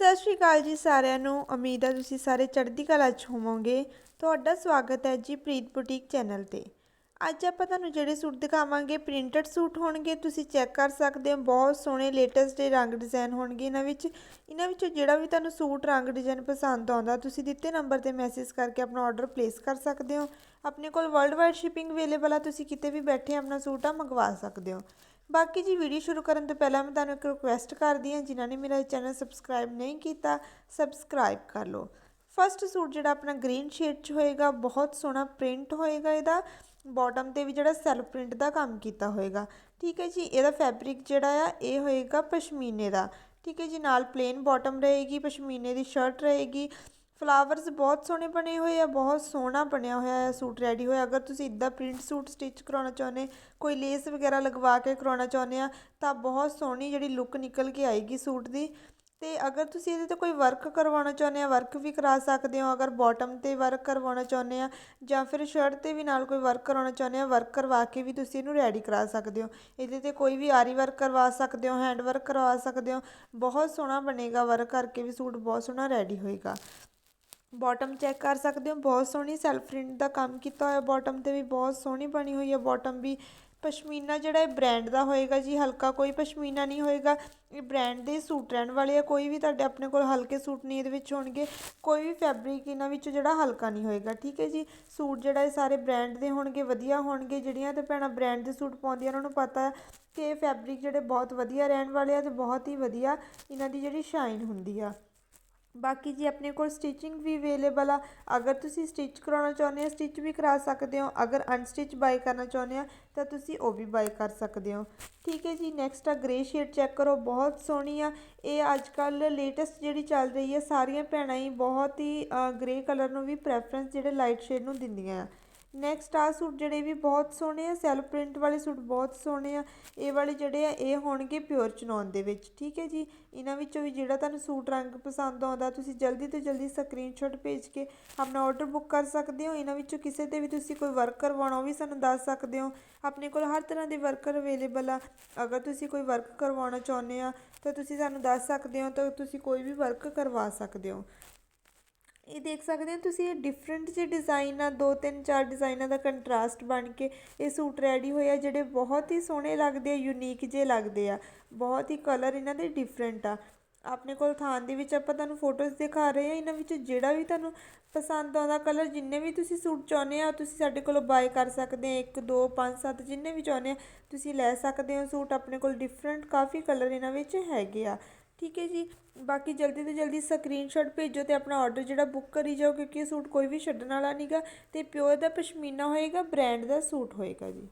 ਸਤਿ ਸ਼੍ਰੀ ਅਕਾਲ ਜੀ ਸਾਰਿਆਂ ਨੂੰ। ਉਮੀਦ ਹੈ ਤੁਸੀਂ ਸਾਰੇ ਚੜ੍ਹਦੀ ਕਲਾ 'ਚ ਹੋਵੋਗੇ। ਤੁਹਾਡਾ ਸਵਾਗਤ ਹੈ ਜੀ ਪ੍ਰੀਤ ਬੁਟੀਕ ਚੈਨਲ ਤੇ। ਅੱਜ ਆਪਾਂ ਤੁਹਾਨੂੰ ਜਿਹੜੇ ਸੂਟ ਦਿਖਾਵਾਂਗੇ, ਪ੍ਰਿੰਟਡ ਸੂਟ ਹੋਣਗੇ, ਤੁਸੀਂ ਚੈੱਕ ਕਰ ਸਕਦੇ ਹੋ। ਬਹੁਤ ਸੋਹਣੇ ਲੇਟੈਸਟ ਦੇ ਰੰਗ ਡਿਜ਼ਾਈਨ ਹੋਣਗੇ ਇਹਨਾਂ ਵਿੱਚ। ਇਹਨਾਂ ਵਿੱਚੋਂ ਜਿਹੜਾ ਵੀ ਤੁਹਾਨੂੰ ਸੂਟ, ਰੰਗ, ਡਿਜ਼ਾਈਨ ਪਸੰਦ ਆਉਂਦਾ, ਤੁਸੀਂ ਦਿੱਤੇ ਨੰਬਰ ਤੇ ਮੈਸੇਜ ਕਰਕੇ ਆਪਣਾ ਆਰਡਰ ਪਲੇਸ ਕਰ ਸਕਦੇ ਹੋ। ਆਪਣੇ ਕੋਲ ਵਰਲਡ ਵਾਈਡ ਸ਼ਿਪਿੰਗ ਅਵੇਲੇਬਲ ਆ, ਤੁਸੀਂ ਕਿਤੇ ਵੀ ਬੈਠੇ ਆਪਣਾ ਸੂਟ ਆ, ਮੰਗਵਾ ਸਕਦੇ ਹੋ। ਬਾਕੀ ਜੀ ਵੀਡੀਓ ਸ਼ੁਰੂ ਕਰਨ ਤੋਂ ਪਹਿਲਾਂ ਮੈਂ ਤੁਹਾਨੂੰ ਇੱਕ ਰਿਕੁਐਸਟ ਕਰਦੀ ਹਾਂ, ਜਿਨ੍ਹਾਂ ਨੇ ਮੇਰਾ ਚੈਨਲ ਸਬਸਕ੍ਰਾਈਬ ਨਹੀਂ ਕੀਤਾ ਸਬਸਕ੍ਰਾਈਬ ਕਰ ਲਓ। ਫਸਟ ਸੂਟ ਜਿਹੜਾ ਆਪਣਾ ਗ੍ਰੀਨ ਸ਼ੇਡ 'ਚ ਹੋਏਗਾ, ਬਹੁਤ ਸੋਹਣਾ ਪ੍ਰਿੰਟ ਹੋਏਗਾ ਇਹਦਾ। ਬਾਟਮ ਤੇ ਵੀ ਜਿਹੜਾ ਸੈਲਫ ਪ੍ਰਿੰਟ ਦਾ ਕੰਮ ਕੀਤਾ ਹੋਏਗਾ। ਠੀਕ ਹੈ ਜੀ, ਇਹਦਾ ਫੈਬਰਿਕ ਜਿਹੜਾ ਆ, ਇਹ ਹੋਏਗਾ ਪਸ਼ਮੀਨੇ ਦਾ। ਠੀਕ ਹੈ ਜੀ, ਨਾਲ ਪਲੇਨ ਬਾਟਮ ਰਹੇਗੀ, ਪਸ਼ਮੀਨੇ ਦੀ ਸ਼ਰਟ ਰਹੇਗੀ। ਫਲਾਵਰਸ ਬਹੁਤ ਸੋਹਣੇ ਬਣੇ ਹੋਏ ਆ, ਬਹੁਤ ਸੋਹਣਾ ਬਣਿਆ ਹੋਇਆ ਹੈ ਸੂਟ ਰੈਡੀ ਹੋਇਆ। ਅਗਰ ਤੁਸੀਂ ਇਦਾਂ ਪ੍ਰਿੰਟ ਸੂਟ ਸਟਿਚ ਕਰਾਉਣਾ ਚਾਹੁੰਦੇ, ਕੋਈ ਲੇਸ ਵਗੈਰਾ ਲਗਵਾ ਕੇ ਕਰਾਉਣਾ ਚਾਹੁੰਦੇ ਆ, ਤਾਂ ਬਹੁਤ ਸੋਹਣੀ ਜਿਹੜੀ ਲੁੱਕ ਨਿਕਲ ਕੇ ਆਏਗੀ ਸੂਟ ਦੀ। ਤੇ ਅਗਰ ਤੁਸੀਂ ਇਹਦੇ ਤੇ ਕੋਈ ਵਰਕ ਕਰਵਾਉਣਾ ਚਾਹੁੰਦੇ ਆ ਵਰਕ ਵੀ ਕਰਾ ਸਕਦੇ ਹੋ। ਅਗਰ ਬਾਟਮ ਤੇ ਵਰਕ ਕਰਵਾਉਣਾ ਚਾਹੁੰਦੇ ਆ, ਜਾਂ ਫਿਰ ਸ਼ਰਟ ਤੇ ਵੀ ਨਾਲ ਕੋਈ ਵਰਕ ਕਰਾਉਣਾ ਚਾਹੁੰਦੇ ਆ ਵਰਕ ਕਰਵਾ ਕੇ ਵੀ ਤੁਸੀਂ ਇਹਨੂੰ ਰੈਡੀ ਕਰਾ ਸਕਦੇ ਹੋ। ਇਹਦੇ ਤੇ ਕੋਈ ਵੀ ਆਰੀ ਵਰਕ ਕਰਵਾ ਸਕਦੇ ਹੋ ਹੈਂਡ ਵਰਕ ਕਰਵਾ ਸਕਦੇ ਹੋ। ਬਹੁਤ ਸੋਹਣਾ ਬਣੇਗਾ ਵਰਕ ਕਰਕੇ ਵੀ ਸੂਟ, ਬਹੁਤ ਸੋਹਣਾ ਰੈਡੀ ਹੋਏਗਾ। ਬਾਟਮ ਚੈੱਕ ਕਰ ਸਕਦੇ ਹੋ। ਬਹੁਤ ਸੋਹਣੀ ਸੈਲਫ ਪ੍ਰਿੰਟ ਦਾ ਕੰਮ ਕੀਤਾ ਹੋਇਆ। ਬਾਟਮ ਤੇ ਵੀ ਬਹੁਤ ਸੋਹਣੀ ਬਣੀ ਹੋਈ ਹੈ। ਬਾਟਮ ਵੀ ਪਸ਼ਮੀਨਾ ਜਿਹੜਾ ਇਹ ਬ੍ਰਾਂਡ ਦਾ ਹੋਏਗਾ ਜੀ, ਹਲਕਾ ਕੋਈ ਪਸ਼ਮੀਨਾ ਨਹੀਂ ਹੋਏਗਾ। ਇਹ ਬ੍ਰਾਂਡ ਦੇ ਸੂਟ ਰਹਿਣ ਵਾਲੇ ਆ। ਕੋਈ ਵੀ ਤੁਹਾਡੇ ਆਪਣੇ ਕੋਲ ਹਲਕੇ ਸੂਟ ਨਹੀਂ ਇਹਦੇ ਵਿੱਚ ਹੋਣਗੇ। ਕੋਈ ਵੀ ਫੈਬਰਿਕ ਇਹਨਾਂ ਵਿੱਚ ਜਿਹੜਾ ਹਲਕਾ ਨਹੀਂ ਹੋਏਗਾ। ਠੀਕ ਹੈ ਜੀ? ਸੂਟ ਜਿਹੜਾ ਇਹ ਸਾਰੇ ਬ੍ਰਾਂਡ ਦੇ ਹੋਣਗੇ, ਵਧੀਆ ਹੋਣਗੇ। ਜਿਹੜੀਆਂ ਤੇ ਭੈਣਾਂ ਬ੍ਰਾਂਡ ਦੇ ਸੂਟ ਪਾਉਂਦੀਆਂ, ਉਹਨਾਂ ਨੂੰ ਪਤਾ ਹੈ ਕਿ ਇਹ ਫੈਬਰਿਕ ਜਿਹੜੇ ਬਹੁਤ ਵਧੀਆ ਰਹਿਣ ਵਾਲੇ ਆ ਤੇ ਬਹੁਤ ਹੀ ਵਧੀਆ ਇਹਨਾਂ ਦੀ ਜਿਹੜੀ ਸ਼ਾਈਨ ਹੁੰਦੀ ਆ। ਬਾਕੀ ਜੀ ਆਪਣੇ ਕੋਲ ਸਟਿਚਿੰਗ ਵੀ ਅਵੇਲੇਬਲ ਆ, ਅਗਰ ਤੁਸੀਂ ਸਟਿਚ ਕਰਾਉਣਾ ਚਾਹੁੰਦੇ ਹੋ ਸਟਿਚ ਵੀ ਕਰਾ ਸਕਦੇ ਹੋ, ਅਗਰ ਅਨਸਟਿਚ ਬਾਈ ਕਰਨਾ ਚਾਹੁੰਦੇ ਆ ਤਾਂ ਤੁਸੀਂ ਉਹ ਵੀ ਬਾਈ ਕਰ ਸਕਦੇ ਹੋ। ਠੀਕ ਹੈ ਜੀ ਨੈਕਸਟ ਆ ਗ੍ਰੇ ਸ਼ੇਡ ਚੈੱਕ ਕਰੋ, ਬਹੁਤ ਸੋਹਣੀ ਆ। ਇਹ ਅੱਜ ਕੱਲ ਲੇਟੈਸਟ ਜਿਹੜੀ ਚੱਲ ਰਹੀ ਹੈ ਸਾਰੀਆਂ ਭੈਣਾਂ ਹੀ ਬਹੁਤ ਹੀ ਗ੍ਰੇ ਕਲਰ ਨੂੰ ਵੀ ਪ੍ਰੈਫਰੈਂਸ ਜਿਹੜੇ ਲਾਈਟ ਸ਼ੇਡ ਨੂੰ ਦਿੰਦੀਆਂ ਆ। ਨੈਕਸਟ ਆ ਸੂਟ ਜਿਹੜੇ ਵੀ ਬਹੁਤ ਸੋਹਣੇ ਆ ਸੈਲਫ ਪ੍ਰਿੰਟ ਵਾਲੇ ਸੂਟ ਬਹੁਤ ਸੋਹਣੇ ਆ। ਇਹ ਵਾਲੇ ਜਿਹੜੇ ਆ, ਇਹ ਹੋਣਗੇ ਪਿਓਰ ਚਨੌਨ ਦੇ ਵਿੱਚ, ਠੀਕ ਹੈ ਜੀ? ਇਹਨਾਂ ਵਿੱਚੋਂ ਵੀ ਜਿਹੜਾ ਤੁਹਾਨੂੰ ਸੂਟ ਰੰਗ ਪਸੰਦ ਆਉਂਦਾ, ਤੁਸੀਂ ਜਲਦੀ ਤੋਂ ਜਲਦੀ ਸਕਰੀਨਸ਼ਾਟ ਭੇਜ ਕੇ ਆਪਣਾ ਆਰਡਰ ਬੁੱਕ ਕਰ ਸਕਦੇ ਹੋ। ਇਹਨਾਂ ਵਿੱਚੋਂ ਕਿਸੇ ਤੇ ਵੀ ਤੁਸੀਂ ਕੋਈ ਵਰਕ ਕਰਵਾਉਣਾ, ਉਹ ਵੀ ਸਾਨੂੰ ਦੱਸ ਸਕਦੇ ਹੋ। ਆਪਣੇ ਕੋਲ ਹਰ ਤਰ੍ਹਾਂ ਦੇ ਵਰਕਰ ਅਵੇਲੇਬਲ ਆ। ਅਗਰ ਤੁਸੀਂ ਕੋਈ ਵਰਕ ਕਰਵਾਉਣਾ ਚਾਹੁੰਦੇ ਆ, ਤਾਂ ਤੁਸੀਂ ਸਾਨੂੰ ਦੱਸ ਸਕਦੇ ਹੋ, ਤਾਂ ਤੁਸੀਂ ਕੋਈ ਵੀ ਵਰਕ ਕਰਵਾ ਸਕਦੇ ਹੋ। ਇਹ ਦੇਖ ਸਕਦੇ ਹੋ ਤੁਸੀਂ ਇਹ ਡਿਫਰੈਂਟ ਜਿਹੇ ਡਿਜ਼ਾਈਨ ਆ, ਦੋ ਤਿੰਨ ਚਾਰ ਡਿਜ਼ਾਈਨਾਂ ਦਾ ਕੰਟਰਾਸਟ ਬਣ ਕੇ ਇਹ ਸੂਟ ਰੈਡੀ ਹੋਏ ਆ, ਜਿਹੜੇ ਬਹੁਤ ਹੀ ਸੋਹਣੇ ਲੱਗਦੇ ਆ ਯੂਨੀਕ ਜਿਹੇ ਲੱਗਦੇ ਆ। ਬਹੁਤ ਹੀ ਕਲਰ ਇਹਨਾਂ ਦੇ ਡਿਫਰੈਂਟ ਆ। ਆਪਣੇ ਕੋਲ ਥਾਨ ਦੇ ਵਿੱਚ ਆਪਾਂ ਤੁਹਾਨੂੰ ਫੋਟੋਜ਼ ਦਿਖਾ ਰਹੇ ਆ ਇਹਨਾਂ ਵਿੱਚ ਜਿਹੜਾ ਵੀ ਤੁਹਾਨੂੰ ਪਸੰਦ ਆਉਂਦਾ ਕਲਰ ਜਿੰਨੇ ਵੀ ਤੁਸੀਂ ਸੂਟ ਚਾਹੁੰਦੇ ਆ, ਤੁਸੀਂ ਸਾਡੇ ਕੋਲੋਂ ਬਾਏ ਕਰ ਸਕਦੇ ਆ। 1 2 5 7 ਜਿੰਨੇ ਵੀ ਚਾਹੁੰਦੇ ਆ, ਤੁਸੀਂ ਲੈ ਸਕਦੇ ਹੋ ਸੂਟ। ਆਪਣੇ ਕੋਲ ਡਿਫਰੈਂਟ ਕਾਫੀ ਕਲਰ ਇਹਨਾਂ ਵਿੱਚ ਹੈਗੇ ਆ। ਠੀਕ ਹੈ ਜੀ। ਬਾਕੀ ਜਲਦੀ ਤੋਂ ਜਲਦੀ ਸਕਰੀਨਸ਼ਾਟ ਭੇਜੋ ਤੇ ਆਪਣਾ ਆਰਡਰ ਜਿਹੜਾ ਬੁੱਕ ਕਰੀ ਜਾਓ, ਕਿਉਂਕਿ ਇਹ ਸੂਟ ਕੋਈ ਵੀ ਛੱਡਣ ਵਾਲਾ ਨਹੀਂਗਾ ਤੇ ਪਿਓਰ ਦਾ ਪਸ਼ਮੀਨਾ ਹੋਏਗਾ ਬ੍ਰਾਂਡ ਦਾ ਸੂਟ ਹੋਏਗਾ ਜੀ।